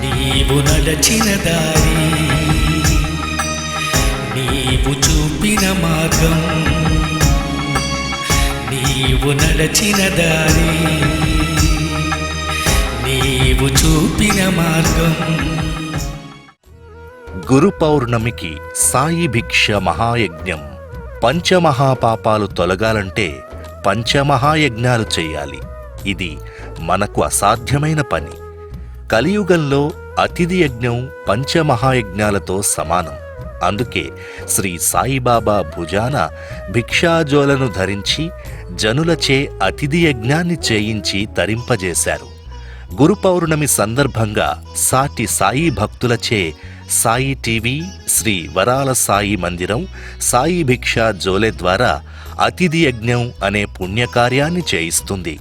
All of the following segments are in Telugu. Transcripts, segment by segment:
నీవు నడచిన దారి నీవు చూపిన మార్గం నీవు నడచిన దారి నీవు చూపిన మార్గం. గురు పౌర్ణమికి సాయి భిక్ష మహాయజ్ఞం. పంచమహాపాపాలు తొలగాలంటే పంచమహాయజ్ఞాలు చేయాలి. ఇది మనకు అసాధ్యమైన పని. కలియుగంలో అతిథి యజ్ఞం పంచమహాయజ్ఞాలతో సమానం. అందుకే శ్రీ సాయిబాబా భుజాన భిక్షాజోలను ధరించి జనులచే అతిథి యజ్ఞాన్ని చేయించి తరింపజేశారు. గురు పౌర్ణమి సందర్భంగా సాటి సాయి భక్తులచే సాయి టీవీ శ్రీ వరాల సాయి మందిరం సాయి భిక్షా జోలె ద్వారా అతిథి యజ్ఞం అనే పుణ్యకార్యాన్ని చేయిస్తుంది.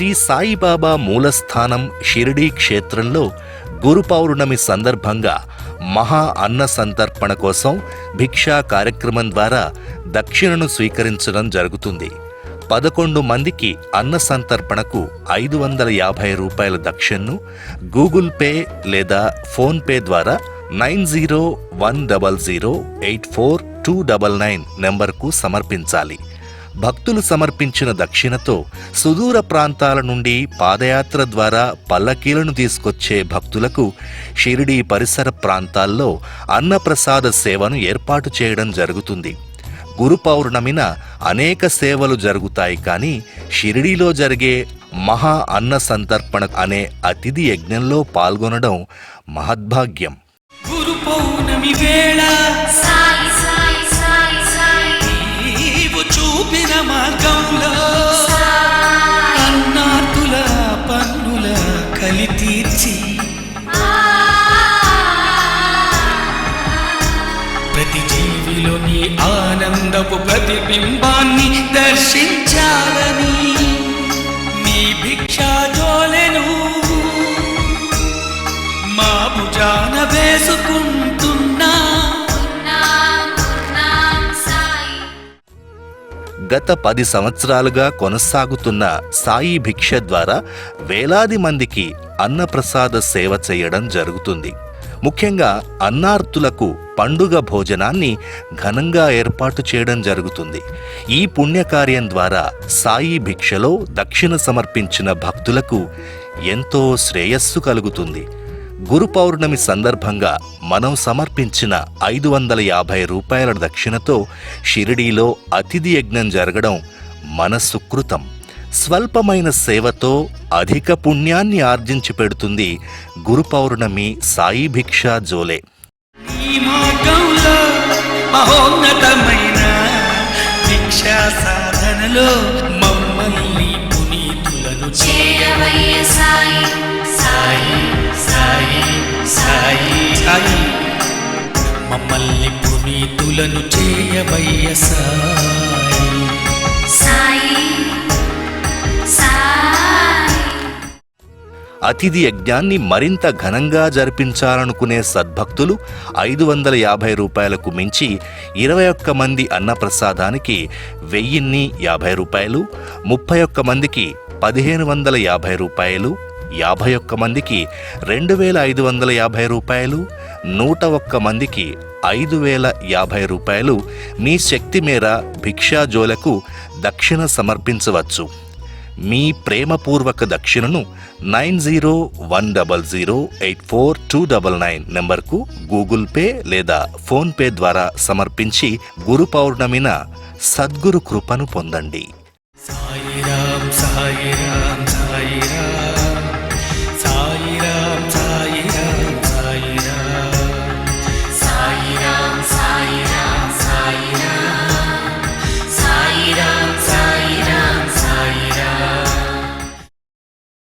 శ్రీ సాయిబాబా మూలస్థానం షిరిడీ క్షేత్రంలో గురు పౌర్ణమి సందర్భంగా మహా అన్న సంతర్పణ కోసం భిక్షా కార్యక్రమం ద్వారా దక్షిణను స్వీకరించడం జరుగుతుంది. పదకొండు మందికి అన్న సంతర్పణకు ఐదు వందల యాభై రూపాయల దక్షిణను గూగుల్ పే లేదా ఫోన్పే ద్వారా nine zero one double zero eight four two double nine నెంబర్కు సమర్పించాలి. భక్తులు సమర్పించిన దక్షిణతో సుదూర ప్రాంతాల నుండి పాదయాత్ర ద్వారా పల్లకీలను తీసుకొచ్చే భక్తులకు షిరిడీ పరిసర ప్రాంతాల్లో అన్నప్రసాద సేవను ఏర్పాటు చేయడం జరుగుతుంది. గురు పౌర్ణమిన అనేక సేవలు జరుగుతాయి కానీ షిరిడీలో జరిగే మహా అన్న సంతర్పణ అనే అతిథి యజ్ఞంలో పాల్గొనడం మహద్భాగ్యం. గురు పౌర్ణమి వేళ మార్గంలో అన్నాతుల పన్నుల కలి తీర్చి ప్రతి జీవిలోని ఆనందపు ప్రతిబింబాన్ని దర్శించా. గత పది సంవత్సరాలుగా కొనసాగుతున్న సాయి భిక్ష ద్వారా వేలాది మందికి అన్నప్రసాద సేవ చేయడం జరుగుతుంది. ముఖ్యంగా అన్నార్తులకు పండుగ భోజనాన్ని ఘనంగా ఏర్పాటు చేయడం జరుగుతుంది. ఈ పుణ్యకార్యం ద్వారా సాయి భిక్షలో దక్షిణ సమర్పించిన భక్తులకు ఎంతో శ్రేయస్సు కలుగుతుంది. గురు పౌర్ణమి సందర్భంగా మనం సమర్పించిన ఐదు వందల యాభై రూపాయల దక్షిణతో షిరిడీలో అతిథి యజ్ఞం జరగడం మన సుకృతం స్వల్పమైన సేవతో అధిక పుణ్యాన్ని ఆర్జించి పెడుతుంది గురు పౌర్ణమి సాయి భిక్షా జోలే. మహోన్నతమైన సాధనలో మమ్మల్ని పునీతులను చేయబయ్య సాయి. అతిథి యజ్ఞాన్ని మరింత ఘనంగా జరిపించాలనుకునే సద్భక్తులు ఐదు వందల యాభై రూపాయలకు మించి ఇరవై ఒక్క మంది అన్నప్రసాదానికి వెయ్యిన్ని యాభై రూపాయలు ముప్పై ఒక్క మందికి పదిహేను వందల యాభై రూపాయలు యాభై ఒక్క మందికి రెండు వేల ఐదు వందల యాభై రూపాయలు నూట ఒక్క మందికి ఐదు వేల యాభై రూపాయలు మీ శక్తి మేర భిక్షాజోలకు దక్షిణ సమర్పించవచ్చు. మీ ప్రేమపూర్వక దక్షిణను nine zero one double zero eight four two double nine నెంబర్కు గూగుల్ పే లేదా ఫోన్పే ద్వారా సమర్పించి గురు పౌర్ణమిన సద్గురు కృపను పొందండి. సాయిరాం సాయిరాం